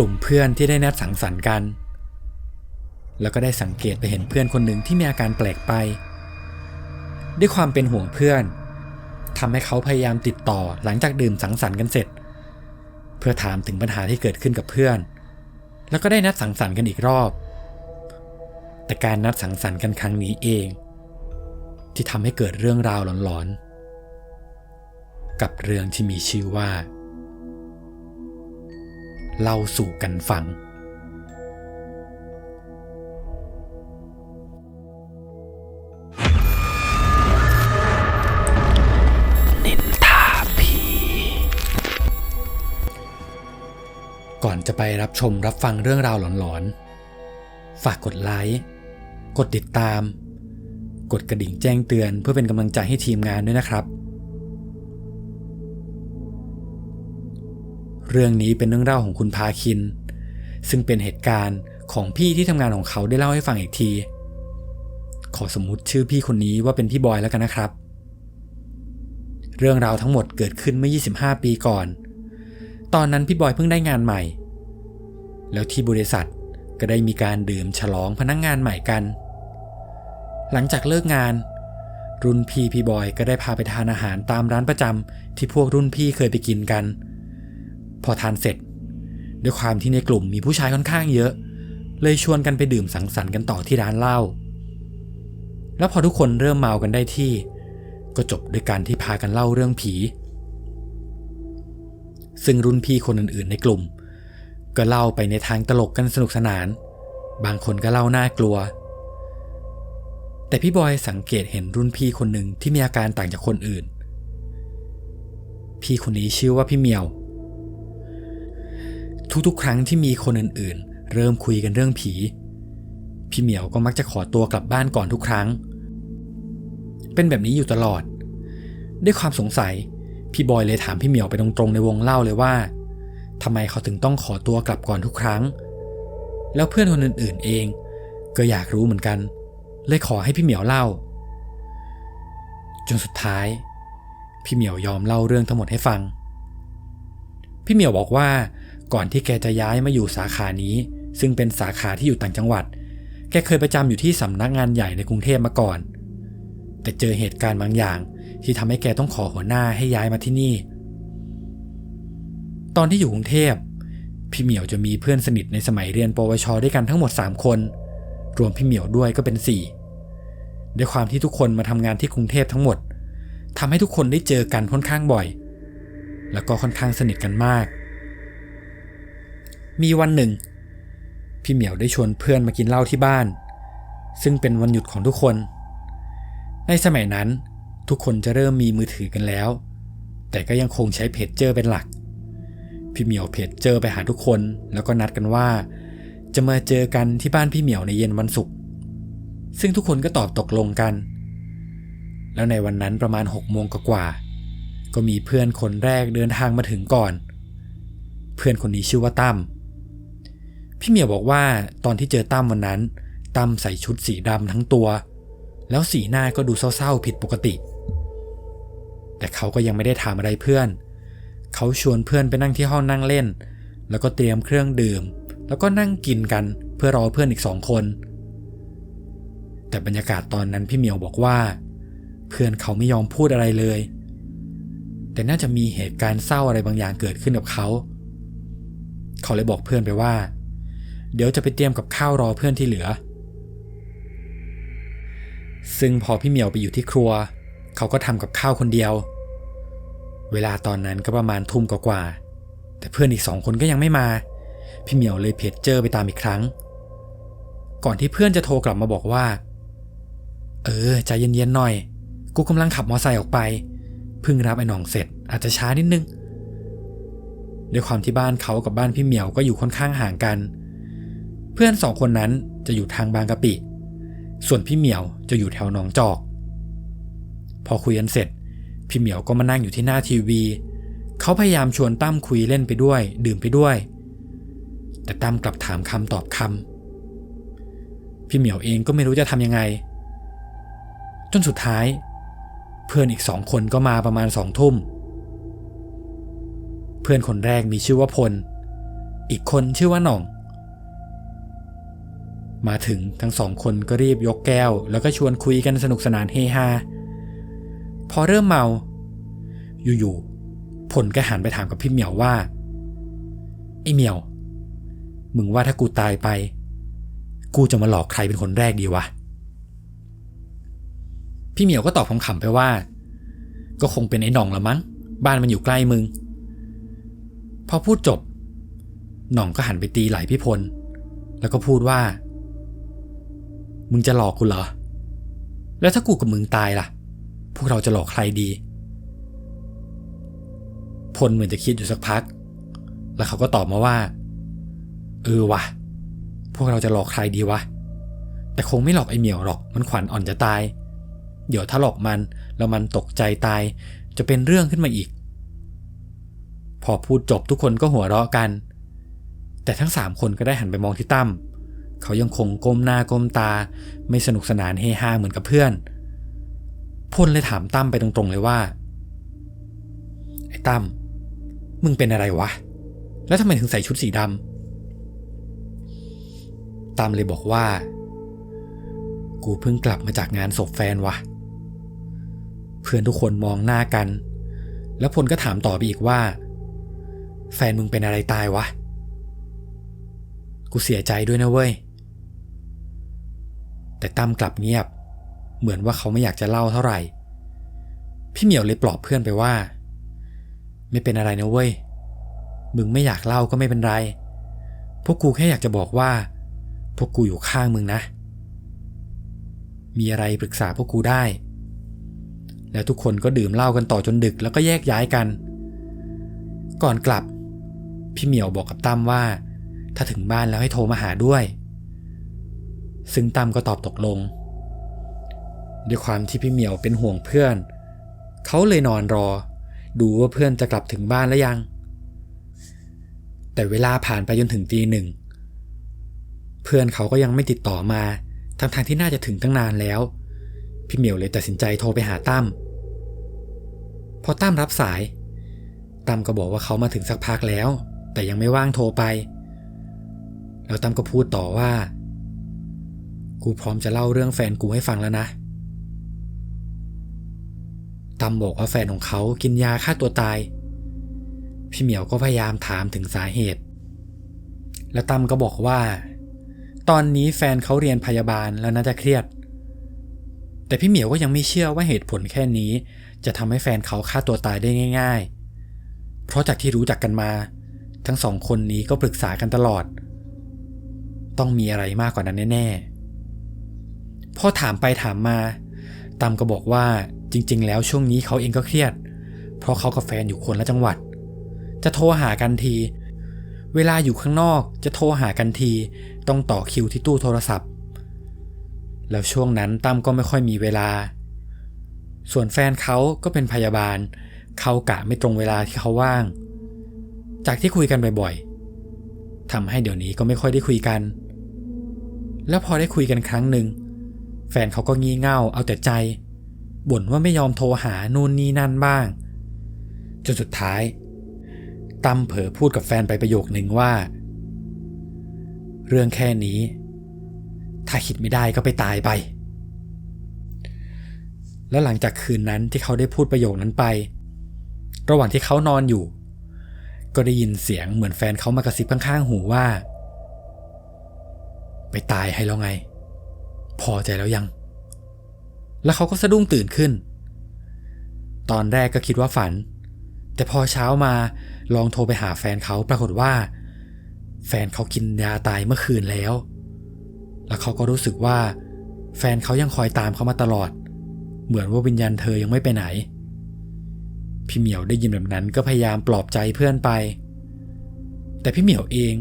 กลุ่มเพื่อนที่ได้นัดสังสรรค์กัน แล้วก็ได้สังเกตไปเห็นเพื่อนคนหนึ่งที่มีอาการแปลกไป ด้วยความเป็นห่วงเพื่อนทำให้เขาพยายามติดต่อหลังจากดื่มสังสรรค์กันเสร็จ เพื่อถามถึงปัญหาที่เกิดขึ้นกับเพื่อน แล้วก็ได้นัดสังสรรค์กันอีกรอบ แต่การนัดสังสรรค์กันครั้งนี้เอง ที่ทำให้เกิดเรื่องราวหลอนๆ กับเรื่องที่มีชื่อว่า เล่าสู่กันฟัง นินทาผี ก่อนจะไปรับชมรับฟังเรื่องราวหลอนๆ ฝากกดไลค์ กดติดตาม กดกระดิ่งแจ้งเตือนเพื่อเป็นกำลังใจให้ทีมงานด้วยนะครับ เรื่องนี้เป็นเรื่องเล่าของคุณพาคิน ซึ่งเป็นเหตุการณ์ของพี่ที่ทำงานของเขาได้เล่าให้ฟังอีกที ขอสมมุติชื่อพี่คนนี้ว่าเป็นพี่บอยแล้วกันนะครับ เรื่องราวทั้งหมดเกิดขึ้นเมื่อ 25 ปีก่อน ตอนนั้นพี่บอยเพิ่งได้งานใหม่ แล้วที่บริษัทก็ได้มีการดื่มฉลองพนักงงานใหม่กัน หลังจากเลิกงาน รุ่นพี่พี่บอยก็ได้พาไปทานอาหารตามร้านประจำที่พวกรุ่นพี่เคยไปกินกัน พอทานเสร็จ ด้วยความที่ในกลุ่มมีผู้ชายค่อนข้างเยอะ เลยชวนกันไปดื่มสังสรรค์กันต่อที่ร้านเหล้าแล้วพอทุกคนเริ่มเมากันได้ที่ ก็จบด้วยการที่พากันเล่าเรื่องผี ซึ่งรุ่นพี่คนอื่นๆ ในกลุ่ม ก็เล่าไปในทางตลกกันสนุกสนาน บางคนก็เล่าน่ากลัว แต่พี่บอยสังเกตเห็นรุ่นพี่คนหนึ่งที่มีอาการต่างจากคนอื่น พี่คนนี้ชื่อว่าพี่เมียว ทุกๆ ครั้งที่มีคนอื่นๆ เริ่มคุยกันเรื่องผี พี่เหมียวก็มักจะขอตัวกลับบ้านก่อนทุกครั้ง เป็นแบบนี้อยู่ตลอด ด้วยความสงสัย พี่บอยเลยถามพี่เหมียวไปตรงๆในวงเล่าเลยว่าทำไมเขาถึงต้องขอตัวกลับก่อนทุกครั้ง แล้วเพื่อนคนอื่นๆเอง ก็อยากรู้เหมือนกัน เลยขอให้พี่เหมียวเล่า จนสุดท้าย พี่เหมียวยอมเล่าเรื่องทั้งหมดให้ฟัง พี่เหมียวบอกว่า ก่อนที่แกจะย้ายมาอยู่สาขานี้ ซึ่งเป็นสาขาที่อยู่ต่างจังหวัด แกเคยประจำอยู่ที่สำนักงานใหญ่ในกรุงเทพมาก่อน แต่เจอเหตุการณ์บางอย่างที่ทำให้แกต้องขอหัวหน้าให้ย้ายมาที่นี่ ตอนที่อยู่กรุงเทพพี่เหมียวจะมีเพื่อนสนิทในสมัยเรียนปวช ด้วยกันทั้งหมด 3 คน รวมพี่เหมียวด้วยก็เป็น 4 ด้วยความที่ทุกคนมาทำงานที่กรุงเทพทั้งหมดทำให้ทุกคนได้เจอกันค่อนข้างบ่อย แล้วก็ค่อนข้างสนิทกันมาก มีวันหนึ่ง พี่เหมียวได้ชวนเพื่อนมากินเหล้าที่บ้าน ซึ่งเป็นวันหยุดของทุกคน ในสมัยนั้นทุกคนจะเริ่มมีมือถือกันแล้ว แต่ก็ยังคงใช้เพจเจอร์เป็นหลัก พี่เหมียวเพจเจอร์ไปหาทุกคน แล้วก็นัดกันว่า จะมาเจอกันที่บ้านพี่เหมียวในเย็นวันศุกร์ซึ่งทุกคนก็ตอบตกลงกัน แล้วในวันนั้นประมาณหกโมงกว่าก็มีเพื่อนคนแรกเดินทางมาถึงก่อน เพื่อนคนนี้ชื่อว่าตั้ม พี่เหมียวบอกว่าตอนที่เจอตั้มวันนั้น ตั้มใส่ชุดสีดำทั้งตัว แล้วสีหน้าก็ดูเศร้าๆผิดปกติ แต่เขาก็ยังไม่ได้ถามอะไรเพื่อน เขาชวนเพื่อนไปนั่งที่ห้องนั่งเล่น แล้วก็เตรียมเครื่องดื่ม แล้วก็นั่งกินกันเพื่อรอเพื่อนอีกสองคน แต่บรรยากาศตอนนั้นพี่เหมียวบอกว่า เพื่อนเขาไม่ยอมพูดอะไรเลย แต่น่าจะมีเหตุการณ์เศร้าอะไรบางอย่างเกิดขึ้นกับเขา เขาเลยบอกเพื่อนไปว่า เดี๋ยวจะไปเตรียมกับข้าวรอเพื่อนที่เหลือ ซึ่งพอพี่เหมียวไปอยู่ที่ครัว เขาก็ทำกับข้าวคนเดียว เวลาตอนนั้นก็ประมาณทุ่มกว่าๆแต่เพื่อนอีกสองคนก็ยังไม่มา พี่เหมียวเลยเพจเจอไปตามอีกครั้ง ก่อนที่เพื่อนจะโทรกลับมาบอกว่า เออใจเย็นๆหน่อย กูกำลังขับมอไซค์ออกไปเพิ่งรับไอ้หน่องเสร็จอาจจะช้านิดนึงด้วยความที่บ้านเขากับบ้านพี่เหมียวก็อยู่ค่อนข้างห่างกันเพื่อนสองคนนั้นจะอยู่ทางบางกะปิ ส่วนพี่เหมียวจะอยู่แถวหนองจอก พอคุยกันเสร็จ พี่เหมียวก็มานั่งอยู่ที่หน้าทีวี เขาพยายามชวนตั้มคุยเล่นไปด้วย ดื่มไปด้วย แต่ตั้มกลับถามคำตอบคำพี่เหมียวเองก็ไม่รู้จะทำยังไง จนสุดท้าย เพื่อนอีกสองคนก็มาประมาณสองทุ่ม เพื่อนคนแรกมีชื่อว่าพล อีกคนชื่อว่าหน่อง มาถึงทั้งสองคนก็รีบยกแก้ว แล้วก็ชวนคุยกันสนุกสนานเฮฮา พอเริ่มเมา อยู่ๆผลก็หันไปถามกับพี่เหมียวว่า ไอ้เหมียว มึงว่าถ้ากูตายไป กูจะมาหลอกใครเป็นคนแรกดีวะ พี่เหมียวก็ตอบคำๆไปว่า ก็คงเป็นไอ้หน่องละมั้ง บ้านมันอยู่ใกล้มึง พอพูดจบ หน่องก็หันไปตีไหล่พี่พล แล้วก็พูดว่า มึงจะหลอกกูเหรอ แล้วถ้ากูกับมึงตายล่ะ พวกเราจะหลอกใครดี พลเหมือนจะคิดอยู่สักพัก แล้วเขาก็ตอบมาว่า เออวะพวกเราจะหลอกใครดีวะ แต่คงไม่หลอกไอเหมียวหรอก มันขวัญอ่อนจะตาย เดี๋ยวถ้าหลอกมันแล้วมันตกใจตาย จะเป็นเรื่องขึ้นมาอีก พอพูดจบทุกคนก็หัวเราะกัน แต่ทั้งสามคนก็ได้หันไปมองที่ตั้ม เขายังคงก้มหน้าก้มตา ไม่สนุกสนานเฮฮาเหมือนกับเพื่อนพลเลยถามตั้มไปตรงๆเลยว่า ไอ้ตั้มมึงเป็นอะไรวะ แล้วทำไมถึงใส่ชุดสีดำตั้มเลยบอกว่า กูเพิ่งกลับมาจากงานศพแฟนวะเพื่อนทุกคนมองหน้ากัน แล้วพลก็ถามต่อไปอีกว่า แฟนมึงเป็นอะไรตายวะ กูเสียใจด้วยนะเว้ย แต่ตั้มกลับเงียบ เหมือนว่าเขาไม่อยากจะเล่าเท่าไหร่ พี่เหมียวเลยปลอบเพื่อนไปว่า ไม่เป็นอะไรนะเว้ย มึงไม่อยากเล่าก็ไม่เป็นไร พวกกูแค่อยากจะบอกว่า พวกกูอยู่ข้างมึงนะ มีอะไรปรึกษาพวกกูได้ แล้วทุกคนก็ดื่มเหล้ากันต่อจนดึกแล้วก็แยกย้ายกัน ก่อนกลับ พี่เหมียวบอกกับตั้มว่า ถ้าถึงบ้านแล้วให้โทรมาหาด้วย ซึ่งตั้มก็ตอบตกลง ด้วยความที่พี่เหมียวเป็นห่วงเพื่อน เขาเลยนอนรอ ดูว่าเพื่อนจะกลับถึงบ้านแล้วยัง แต่เวลาผ่านไปจนถึงตีหนึ่ง เพื่อนเขาก็ยังไม่ติดต่อมาทั้งทางที่น่าจะถึงตั้งนานแล้ว พี่เหมียวเลยตัดสินใจโทรไปหาตั้มพอตั้มรับสายตั้มก็บอกว่าเขามาถึงสักพักแล้ว แต่ยังไม่ว่างโทรไป แล้วตั้มก็พูดต่อว่า กูพร้อมจะเล่าเรื่องแฟนกูให้ฟังแล้วนะตั้มบอกว่าแฟนของเขากินยาฆ่าตัวตาย พี่เหมียวก็พยายามถามถึงสาเหตุ แล้วตั้มก็บอกว่า ตอนนี้แฟนเขาเรียนพยาบาลแล้วน่าจะเครียด แต่พี่เหมียวก็ยังไม่เชื่อว่าเหตุผลแค่นี้ จะทำให้แฟนเขาฆ่าตัวตายได้ง่าย ๆ เพราะจากที่รู้จักกันมา ทั้งสองคนนี้ก็ปรึกษากันตลอด ต้องมีอะไรมากกว่านั้นแน่ๆ พอถามไปถามมาตั้มก็บอกว่าจริง ๆ แล้วช่วงนี้เขาเองก็เครียด เพราะเขากับแฟนอยู่คนละจังหวัด จะโทรหากันที เวลาอยู่ข้างนอกจะโทรหากันที ต้องต่อคิวที่ตู้โทรศัพท์ แล้วช่วงนั้นตั้มก็ไม่ค่อยมีเวลา ส่วนแฟนเขาก็เป็นพยาบาล เขากะไม่ตรงเวลาที่เขาว่าง จากที่คุยกันบ่อยๆทำให้เดี๋ยวนี้ก็ไม่ค่อยได้คุยกัน แล้วพอได้คุยกันครั้งหนึ่ง แฟนเขาก็งี่เง่าเอาแต่ใจ บ่นว่าไม่ยอมโทรหานู่นนี่นั่นบ้าง จนสุดท้ายตั้มเผลอพูดกับแฟนไปประโยคหนึ่งว่า เรื่องแค่นี้ ถ้าคิดไม่ได้ก็ไปตายไป แล้วหลังจากคืนนั้นที่เขาได้พูดประโยคนั้นไป ระหว่างที่เขานอนอยู่ ก็ได้ยินเสียงเหมือนแฟนเขามากระซิบข้างๆหูว่า ไปตายให้แล้วไง พอใจแล้วยัง แล้วเขาก็สะดุ้งตื่นขึ้น ตอนแรกก็คิดว่าฝัน แต่พอเช้ามาลองโทรไปหาแฟนเขาปรากฏว่า แฟนเขากินยาตายเมื่อคืนแล้ว แล้วเขาก็รู้สึกว่า แฟนเขายังคอยตามเขามาตลอด เหมือนว่าวิญญาณเธอยังไม่ไปไหน พี่เหมียวได้ยินแบบนั้นก็พยายามปลอบใจเพื่อนไป แต่พี่เหมียวเอง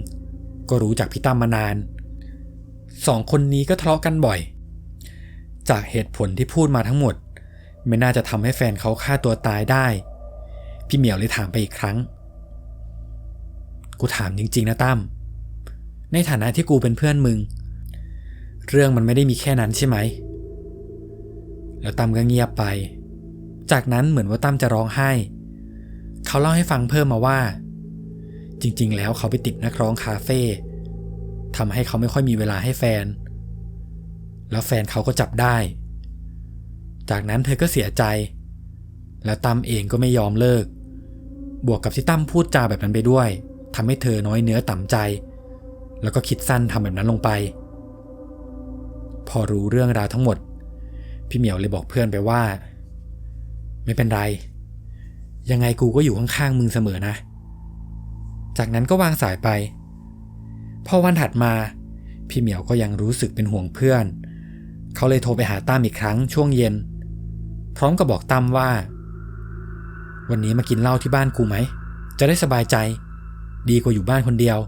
ก็รู้จักพี่ตั้มมานาน สองคนนี้ก็ทะเลาะกันบ่อย จากเหตุผลที่พูดมาทั้งหมด ไม่น่าจะทำให้แฟนเขาฆ่าตัวตายได้ พี่เหมียวเลยถามไปอีกครั้ง กูถามจริง ๆ นะตั้ม ในฐานะที่กูเป็นเพื่อนมึง เรื่องมันไม่ได้มีแค่นั้นใช่ไหม แล้วตั้มก็เงียบไป จากนั้นเหมือนว่าตั้มจะร้องไห้ เขาเล่าให้ฟังเพิ่มมาว่า จริง ๆ แล้วเขาไปติดนักร้องคาเฟ่ ทำให้เขาไม่ค่อยมีเวลาให้แฟน แล้วแฟนเขาก็จับได้ จากนั้นเธอก็เสียใจ แล้วตั้มเองก็ไม่ยอมเลิก บวกกับที่ตั้มพูดจาแบบนั้นไปด้วยทำให้เธอน้อยเนื้อต่ำใจ แล้วก็คิดสั้นทำแบบนั้นลงไป พอรู้เรื่องราวทั้งหมด พี่เหมียวเลยบอกเพื่อนไปว่า ไม่เป็นไร ยังไงกูก็อยู่ข้างๆมึงเสมอนะ จากนั้นก็วางสายไป พอวันถัดมา พี่เหมียวก็ยังรู้สึกเป็นห่วงเพื่อน เขาเลยโทรไปหาตั้มอีกครั้งช่วงเย็น พร้อมกับบอกตั้มว่า วันนี้มากินเหล้าที่บ้านกูไหม จะได้สบายใจ ดีกว่าอยู่บ้านคนเดียว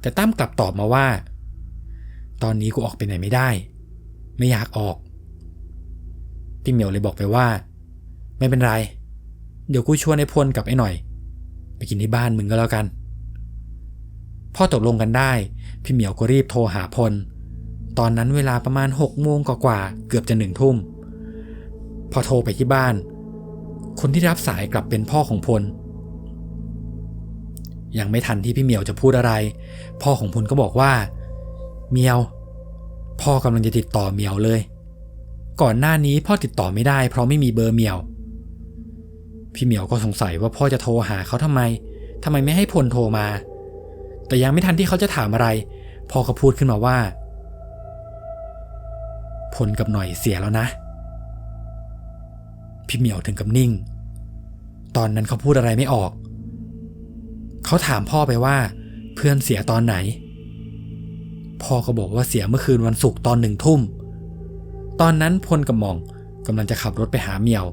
แต่ตั้มกลับตอบมาว่า ตอนนี้กูออกไปไหนไม่ได้ ไม่อยากออก พี่เหมียวเลยบอกไปว่า ไม่เป็นไร เดี๋ยวกูชวนไอ้พลกับไอ้หน่อย ไปกินที่บ้านมึงก็แล้วกัน พอตกลงกันได้ พี่เหมียวก็รีบโทรหาพล ตอนนั้นเวลาประมาณหกโมงกว่าเกือบจะหนึ่งทุ่ม พอโทรไปที่บ้าน คนที่รับสายกลับเป็นพ่อของพล ยังไม่ทันที่พี่เหมียวจะพูดอะไร พ่อของพลก็บอกว่าเมียว พ่อกำลังจะติดต่อเมียวเลย ก่อนหน้านี้พ่อติดต่อไม่ได้เพราะไม่มีเบอร์เมียว พี่เหมียวก็สงสัยว่าพ่อจะโทรหาเขาทำไมทำไมไม่ให้พลโทรมา แต่ยังไม่ทันที่เขาจะถามอะไร พ่อก็พูดขึ้นมาว่า พลกับหน่อยเสียแล้วนะ พี่เหมียวถึงกับนิ่ง ตอนนั้นเขาพูดอะไรไม่ออก เขาถามพ่อไปว่า เพื่อนเสียตอนไหน พ่อก็บอกว่าเสียเมื่อคืนวันศุกร์ตอนหนึ่งทุ่ม ตอนนั้นพลกับหมองกำลังจะขับรถไปหาเมียว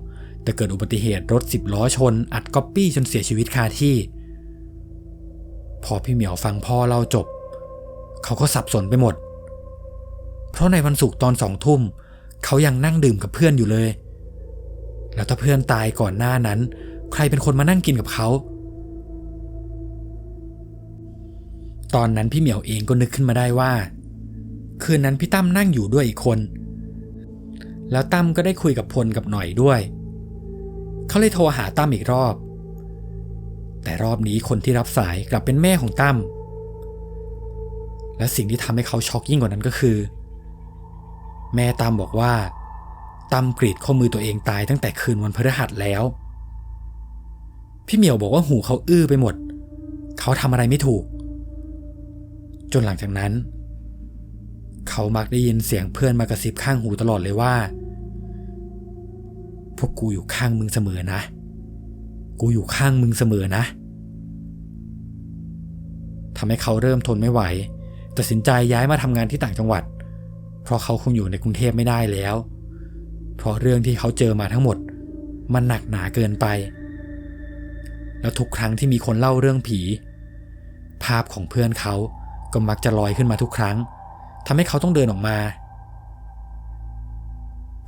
แต่เกิดอุบัติเหตุรถสิบล้อชน อัดก๊อปปี้จนเสียชีวิตคาที่ พอพี่เหมียวฟังพ่อเล่าจบ เขาก็สับสนไปหมด เพราะในวันศุกร์ตอนสองทุ่ม เขายังนั่งดื่มกับเพื่อนอยู่เลย แล้วถ้าเพื่อนตายก่อนหน้านั้น ใครเป็นคนมานั่งกินกับเขา ตอนนั้นพี่เหมียวเองก็นึกขึ้นมาได้ว่า คืนนั้นพี่ตั้มนั่งอยู่ด้วยอีกคน แล้วตั้มก็ได้คุยกับพลกับหน่อยด้วย เขาเลยโทรหาตั้มอีกรอบ แต่รอบนี้คนที่รับสายกลับเป็นแม่ของตั้ม และสิ่งที่ทำให้เขาช็อกยิ่งกว่านั้นก็คือ แม่ตั้มบอกว่าตั้มกรีดข้อมือตัวเองตายตั้งแต่คืนวันพฤหัสแล้ว พี่เหมียวบอกว่าหูเขาอื้อไปหมด เขาทำอะไรไม่ถูก จนหลังจากนั้น เขามักได้ยินเสียงเพื่อนมากระซิบข้างหูตลอดเลยว่า พวกกูอยู่ข้างมึงเสมอนะ กูอยู่ข้างมึงเสมอนะทำให้เขาเริ่มทนไม่ไหว ตัดสินใจย้ายมาทำงานที่ต่างจังหวัด เพราะเขาคงอยู่ในกรุงเทพไม่ได้แล้ว เพราะเรื่องที่เขาเจอมาทั้งหมด มันหนักหนาเกินไป แล้วทุกครั้งที่มีคนเล่าเรื่องผี ภาพของเพื่อนเขาก็มักจะลอยขึ้นมาทุกครั้งทำให้เขาต้องเดินออกมา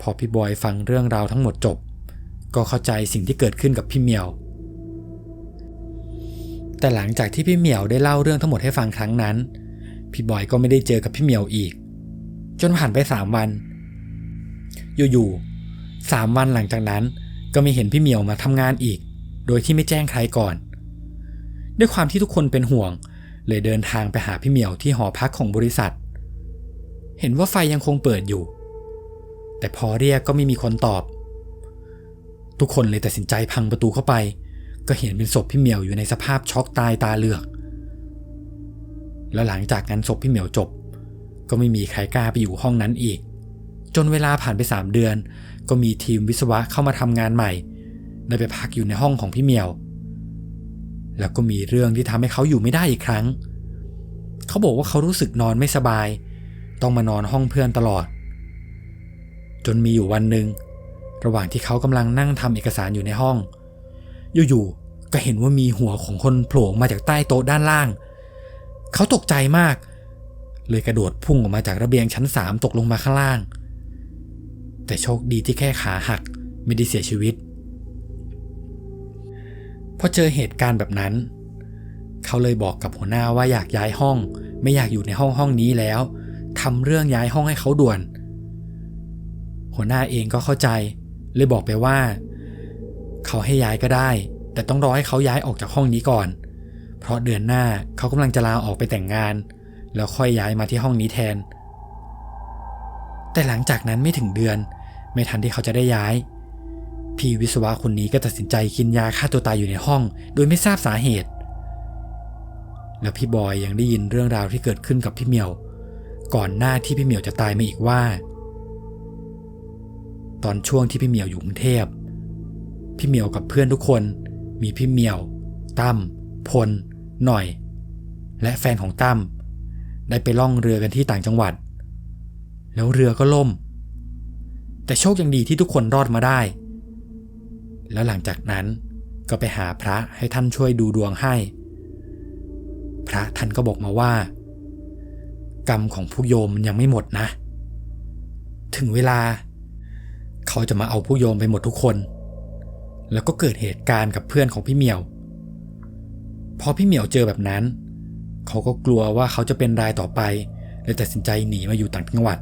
พอพี่บอยฟังเรื่องราวทั้งหมดจบ ก็เข้าใจสิ่งที่เกิดขึ้นกับพี่เมียว แต่หลังจากที่พี่เหมียวได้เล่าเรื่องทั้งหมดให้ฟังครั้งนั้น พี่บอยก็ไม่ได้เจอกับพี่เหมียวอีก จนผ่านไปสามวัน อยู่ๆสามวันหลังจากนั้น ก็ไม่เห็นพี่เหมียวมาทำงานอีก โดยที่ไม่แจ้งใครก่อน ด้วยความที่ทุกคนเป็นห่วง เลยเดินทางไปหาพี่เหมียวที่หอพักของบริษัท เห็นว่าไฟยังคงเปิดอยู่ แต่พอเรียกก็ไม่มีคนตอบ ทุกคนเลยตัดสินใจพังประตูเข้าไป ก็เห็นเป็นศพพี่เหมียวอยู่ในสภาพช็อกตายตาเหลือก แล้วหลังจากงานศพพี่เหมียวจบ ก็ไม่มีใครกล้าไปอยู่ห้องนั้นอีก จนเวลาผ่านไปสามเดือน ก็มีทีมวิศวะเข้ามาทำงานใหม่ ได้ไปพักอยู่ในห้องของพี่เหมียว แล้วก็มีเรื่องที่ทำให้เขาอยู่ไม่ได้อีกครั้ง เขาบอกว่าเขารู้สึกนอนไม่สบาย ต้องมานอนห้องเพื่อนตลอด จนมีอยู่วันหนึ่งระหว่างที่เขากำลังนั่งทำเอกสารอยู่ในห้อง อยู่ๆก็เห็นว่ามีหัวของคนโผล่มาจากใต้โต๊ะด้านล่าง เขาตกใจมาก เลยกระโดดพุ่งออกมาจากระเบียงชั้นสามตกลงมาข้างล่าง แต่โชคดีที่แค่ขาหักไม่ได้เสียชีวิตพอเจอเหตุการณ์แบบนั้น เขาเลยบอกกับหัวหน้าว่าอยากย้ายห้อง ไม่อยากอยู่ในห้องห้องนี้แล้วทำเรื่องย้ายห้องให้เขาด่วน หัวหน้าเองก็เข้าใจ เลยบอกไปว่า เขาให้ย้ายก็ได้ แต่ต้องรอให้เขาย้ายออกจากห้องนี้ก่อน เพราะเดือนหน้าเขากำลังจะลาออกไปแต่งงาน แล้วค่อยย้ายมาที่ห้องนี้แทน แต่หลังจากนั้นไม่ถึงเดือน ไม่ทันที่เขาจะได้ย้าย พี่วิศวะคนนี้ก็ตัดสินใจกินยาฆ่าตัวตายอยู่ในห้อง โดยไม่ทราบสาเหตุ แล้วพี่บอยยังได้ยินเรื่องราวที่เกิดขึ้นกับพี่เหมียว ก่อนหน้าที่พี่เหมียวจะตายมาอีกว่า ตอนช่วงที่พี่เหมียวอยู่กรุงเทพ พี่เหมียวกับเพื่อนทุกคน มีพี่เหมียว ตั้มพล หน่อย และแฟนของตั้มได้ไปล่องเรือกันที่ต่างจังหวัด แล้วเรือก็ล่ม แต่โชคยังดีที่ทุกคนรอดมาได้ แล้วหลังจากนั้นก็ไปหาพระให้ท่านช่วยดูดวงให้ พระท่านก็บอกมาว่า กรรมของผู้โยมมันยังไม่หมดนะ ถึงเวลา เขาจะมาเอาผู้โยมไปหมดทุกคน แล้วก็เกิดเหตุการณ์กับเพื่อนของพี่เหมียว พอพี่เหมียวเจอแบบนั้น เขาก็กลัวว่าเขาจะเป็นรายต่อไปเลยตัดสินใจหนีมาอยู่ต่างจังหวัด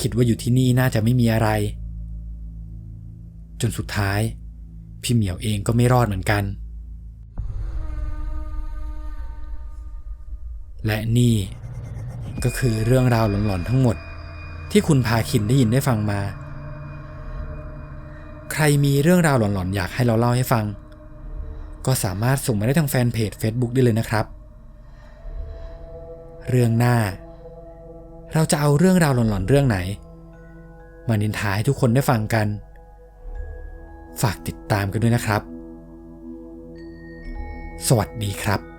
คิดว่าอยู่ที่นี่น่าจะไม่มีอะไร จนสุดท้าย พี่เหมียวเองก็ไม่รอดเหมือนกัน และนี่ก็คือเรื่องราวหลอนๆทั้งหมด ที่คุณพาคินได้ยินได้ฟังมา รมีเรื่องราวหลอนๆ อยากให้เราเล่าให้ฟัง ก็สามารถส่งมาได้ทางแฟนเพจ Facebook ได้เลยนะครับ เรื่องหน้า เราจะเอาเรื่องราวหลอนๆ เรื่องไหน มานินทาให้ทุกคนได้ฟังกัน ฝากติดตามกันด้วยนะครับ สวัสดีครับ